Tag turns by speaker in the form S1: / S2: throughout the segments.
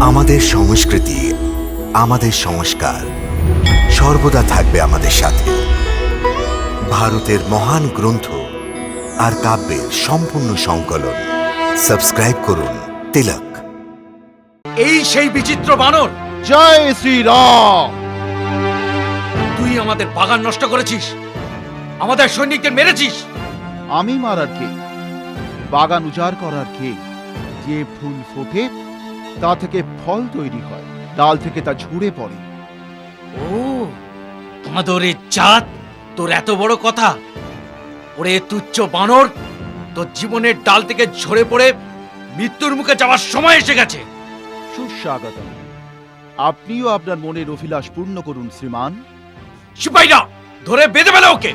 S1: আমাদের সংস্কৃতি আমাদের সংস্কার সর্বদা থাকবে আমাদের সাথে। ভারতের মহান গ্রন্থ আর কাব্যের সম্পূর্ণ সংকলন। সাবস্ক্রাইব করুন তিলক।
S2: এই সেই বিচিত্র বানর!
S3: জয় শ্রীরাম!
S2: তুই আমাদের বাগান নষ্ট করেছিস। আমাদের সৈনিকদের মেরেছিস।
S3: আমি মারার কে বাগান উজাড় করার কে যে ফুল ফোটে তা থেকে ফল তৈরি হয়। ডাল থেকে তা ঝুড়ে পড়ে।
S2: ও আমাদের চাঁদ তোর এত বড় কথা? ওরে তুচ্ছ বানর তোর জীবনের ডাল থেকে ঝরে পড়ে মৃত্যুর মুখে যাওয়ার সময় এসে গেছে।
S3: সুস্বাগতম। আপনিও আপনার মনের অভিলাষ পূর্ণ করুন শ্রীমান।
S2: সিপাইরা ধরে বেঁধে ফেলে ওকে।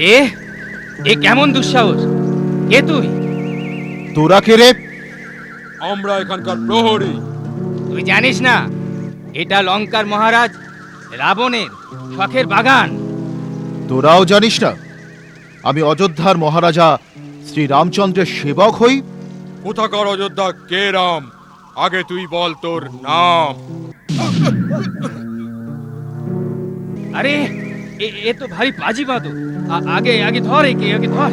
S4: এ এ কেমন দুঃসাহস? কে তুই?
S3: তোরা কে রে?
S5: আমরা এখানকার প্রহরী।
S4: তুই জানিস না এটা লঙ্কার মহারাজ রাবণের শখের বাগান।
S3: তোরাও জানিস না আমি অযোধ্যার মহারাজা শ্রী রামচন্দ্রের সেবক হই?
S5: কোথাকার অযোধ্যা? কে রাম? আগে তুই বল তোর নাম।
S4: আরে এ এ তো ভারী বাজি বাদো আগে আগে ধর একে আগে ধর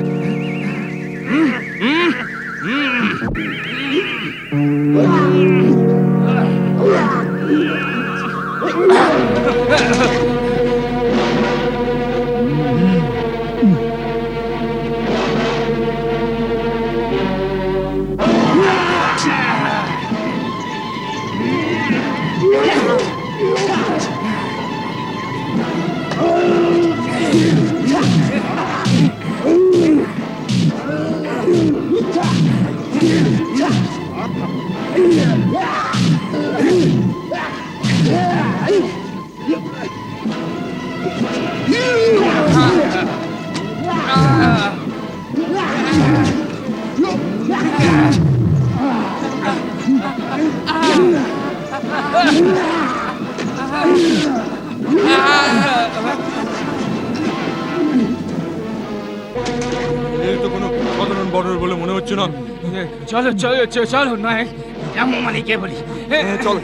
S5: বলে মনে হচ্ছে না
S4: চলো চলো চলো চলো নয়। রাম মানে কে বলি? এ,
S5: চল।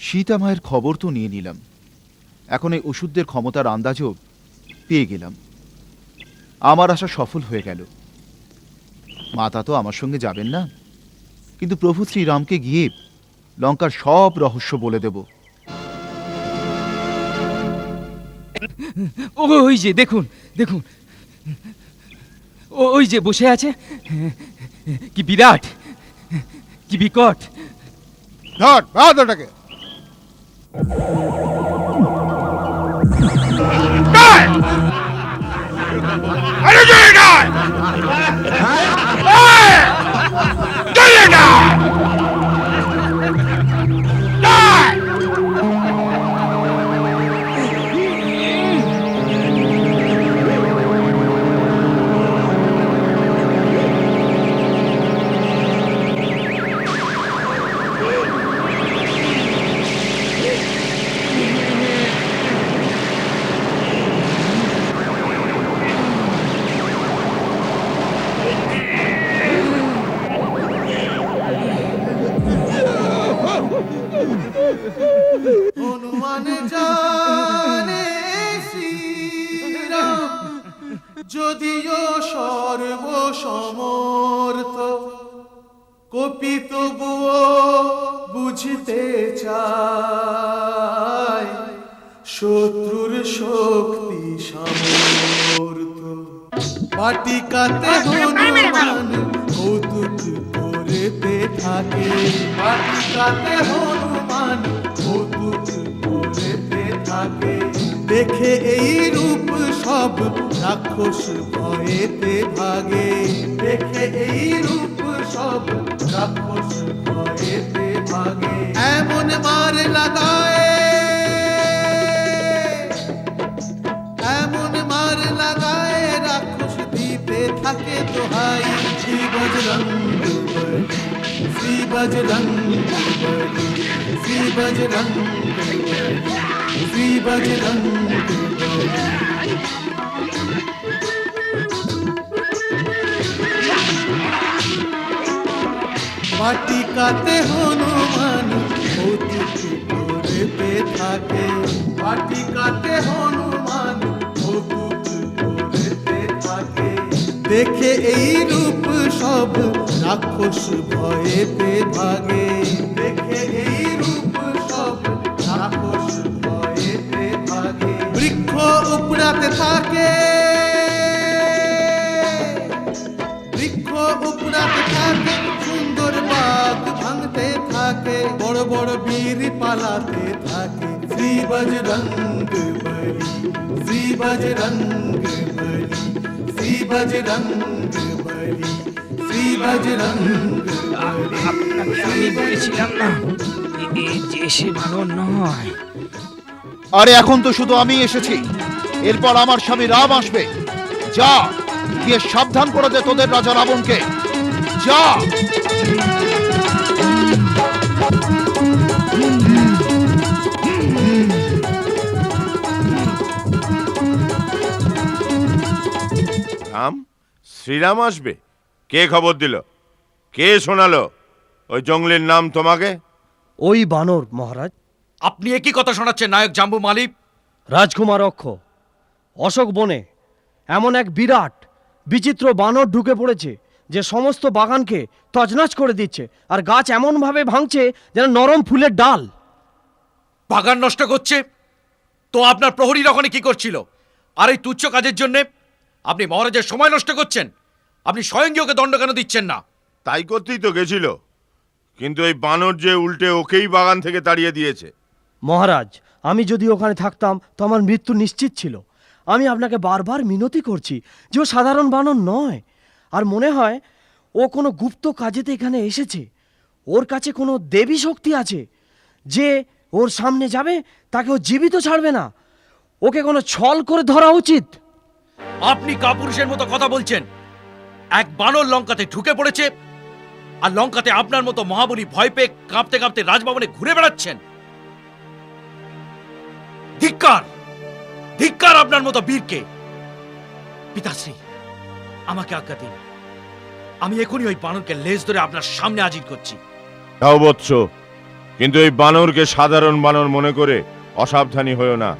S3: সীতা মায়ের খবর তো নিয়ে নিলাম। এখন এই ওষুধদের ক্ষমতার আন্দাজও পেয়ে গেলাম। আমার আশা সফল হয়ে গেল। মাতা তো আমার সঙ্গে যাবেন না। কিন্তু প্রভু শ্রীরামকে গিয়ে লঙ্কার সব রহস্য বলে দেব।
S4: ওই যে দেখুন দেখুন। ওই যে বসে আছে। কি বিরাট কি বিকট।
S3: ধর ওটাকে
S6: কপি তবুও বুঝতে চায় শত্রুর শক্তি সামর্থ্য। বাটিকাতে হনুমান কৌতুক করেতে থাকে। বাটিকাতে হনুমান কৌতুক করেতে থাকে। দেখে এই রূপ সব রাক্ষস ভয়েতে বাটিকাতে হনুমান কৌতুক করেতে থাকে বাটিকাতে হনুমান কৌতুক করেতে থাকে দেখে এই রূপ সব রাক্ষস ভয়েতে ভাগে দেখে এই রূপ সব রাক্ষস ভয়েতে ভাগে বৃক্ষ উপরাতে থাকে। বৃক্ষ উপরাতে থাকে সুন্দর বাগ ভাঙতে থাকে বড় বড় বীর পালাতে থাকে। শ্রী বজরঙ্গ বলি শ্রী বজরঙ্গ বলি শ্রী বজরঙ্গ বলি।
S4: আমি বলেছিলাম না এ- এ যে সে ভালো নয়।
S3: আরে এখন তো শুধু আমি এসেছি। এরপর আমার স্বামী রাম আসবে। যা গিয়ে সাবধান করে দে তোদের রাজা রাবণকে। যা।
S7: রাম শ্রীরাম আসবে। কে খবর দিল? কে শোনালো? ওই জঙ্গলের নাম তোমাকে?
S8: ওই বানর মহারাজ।
S2: আপনি একই কথা শোনাচ্ছেন নায়ক জাম্বু মালিক?
S8: রাজকুমার অক্ষ অশোক বনে এমন এক বিরাট বিচিত্র বানর ঢুকে পড়েছে যে সমস্ত বাগানকে তজনাচ করে দিচ্ছে আর গাছ এমনভাবে ভাঙছে যেন নরম ফুলের ডাল।
S2: বাগান নষ্ট করছে? তো আপনার প্রহরীরা ওখানে কি করছিল? আর এই তুচ্ছ কাজের জন্য আপনি মহারাজের সময় নষ্ট করছেন? আপনি স্বয়ং ওকে দণ্ড কেন দিচ্ছেন না?
S7: তাই করতেই তো গেছিল। কিন্তু এই বানর যে উল্টে ওকেই বাগান থেকে তাড়িয়ে দিয়েছে।
S8: মহারাজ আমি যদি ওখানে থাকতাম তো আমার মৃত্যু নিশ্চিত ছিল। আমি আপনাকে বারবার মিনতি করছি যে ও সাধারণ বানর নয়। আর মনে হয় ও কোনো গুপ্ত কাজেতে এখানে এসেছে। ওর কাছে কোনো দেবী শক্তি আছে। যে ওর সামনে যাবে তাকে ও জীবিত ছাড়বে না। ওকে কোনো ছল করে ধরা উচিত।
S2: আপনি কাপুরুষের মতো কথা বলছেন। এক বানর লঙ্কাতে ঢুকে পড়েছে আর লঙ্কাতে আপনার মতো মহাবলী ভয় পেয়ে কাঁপতে কাঁপতে রাজভবনে ঘুরে বেড়াচ্ছেন। ধিক্কার! ধিক্কার আপনার মতো বীরকে। পিতাশ্রী, আমাকে আজ্ঞা দিন। আমি এখনই ওই বানরকে লেজ ধরে আপনার সামনে হাজির করছি।
S7: তাও বৎস, কিন্তু এই বানরকে সাধারণ বানর মনে করে অসাবধানী হয়েও না।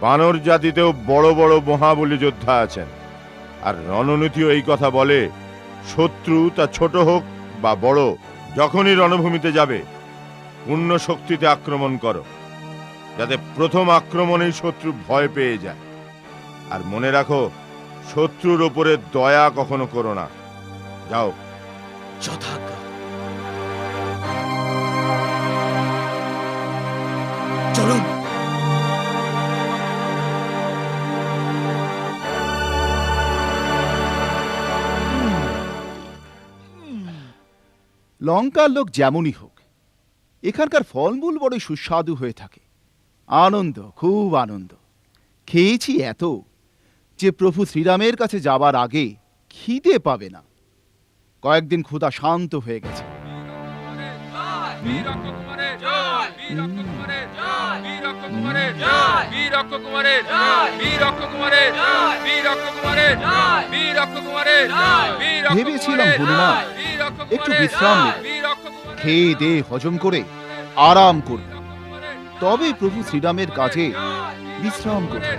S7: বানর জাতিতেও বড় বড় মহাবলী যোদ্ধা আছেন। আর রণনীতিও এই কথা বলে, শত্রু তা ছোট হোক বা বড়, যখনই রণভূমিতে যাবে, পূর্ণ শক্তিতে আক্রমণ করো, যাতে প্রথম আক্রমণেই শত্রু ভয় পেয়ে যায়। আর মনে রাখো, শত্রুর ওপরে দয়া কখনো করো না। যাও।
S2: চলুন।
S3: লঙ্কার লোক যেমনই হোক, এখানকার ফলমূল বড়ই সুস্বাদু হয়ে থাকে। আনন্দ, খুব আনন্দ। খেয়েছি এত যে প্রভু শ্রীরামের কাছে যাবার আগে খিদে পাবে না। কয়েকদিন ক্ষুধা শান্ত হয়ে গেছে। ভেবেছিলাম একটু বিশ্রাম খেয়ে দে হজম করে আরাম করবে তবে প্রভু শ্রীরামের কাজে বিশ্রাম করবে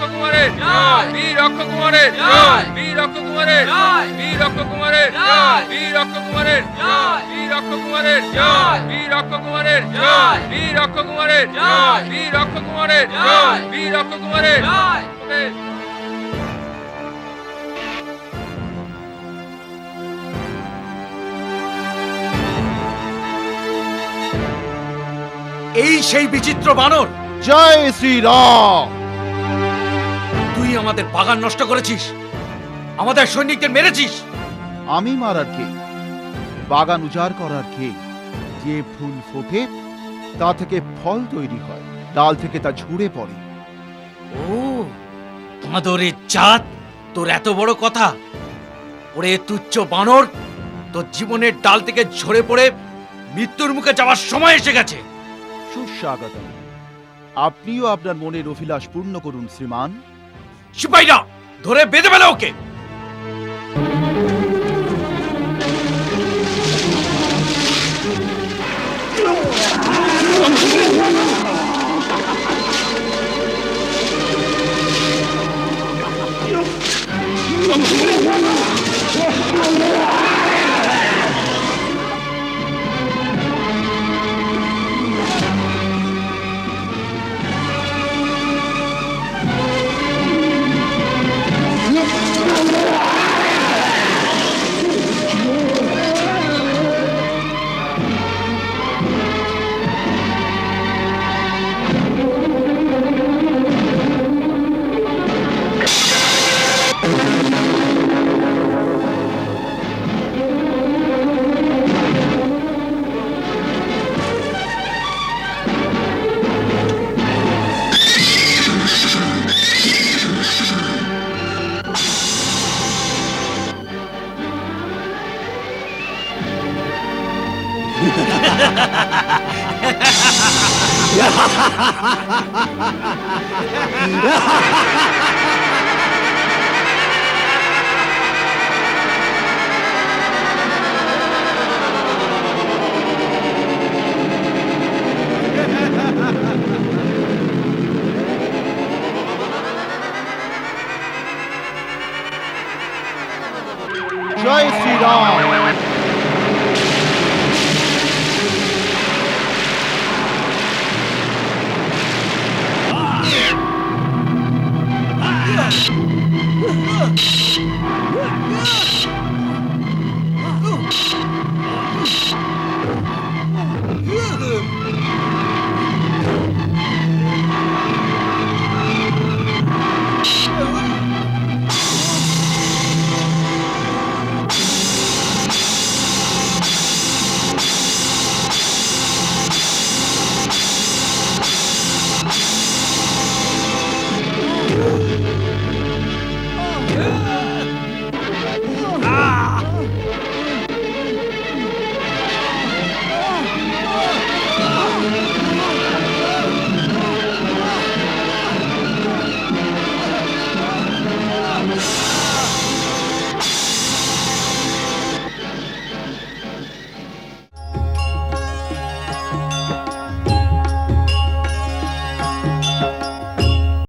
S5: কুমারের কুমারের কুমারের
S2: এই সেই বিচিত্র বানর।
S3: জয় শ্রী শ্রীরাম
S2: তুই আমাদের বাগান নষ্ট করেছিস। আমাদের সৈনিকদের মেরেছিস।
S3: আমি মারার কে? বাগান উজাড় করার কে? যে ফুল ফোটে তা থেকে ফল তৈরি হয় ডাল থেকে তা ঝুড়ে পড়ে।
S2: ও তোমাদের চাঁদ তোর এত বড় কথা। ওরে তুচ্ছ বানর তোর জীবনের ডাল থেকে ঝরে পড়ে মৃত্যুর মুখে যাওয়ার সময় এসে গেছে।
S3: সুস্বাগত আপনিও আপনার মনের অভিলাষ পূর্ণ করুন শ্রীমান
S2: সিপাইরা ধরে বেঁধে ফেলো ওকে Yeah. ハハハハ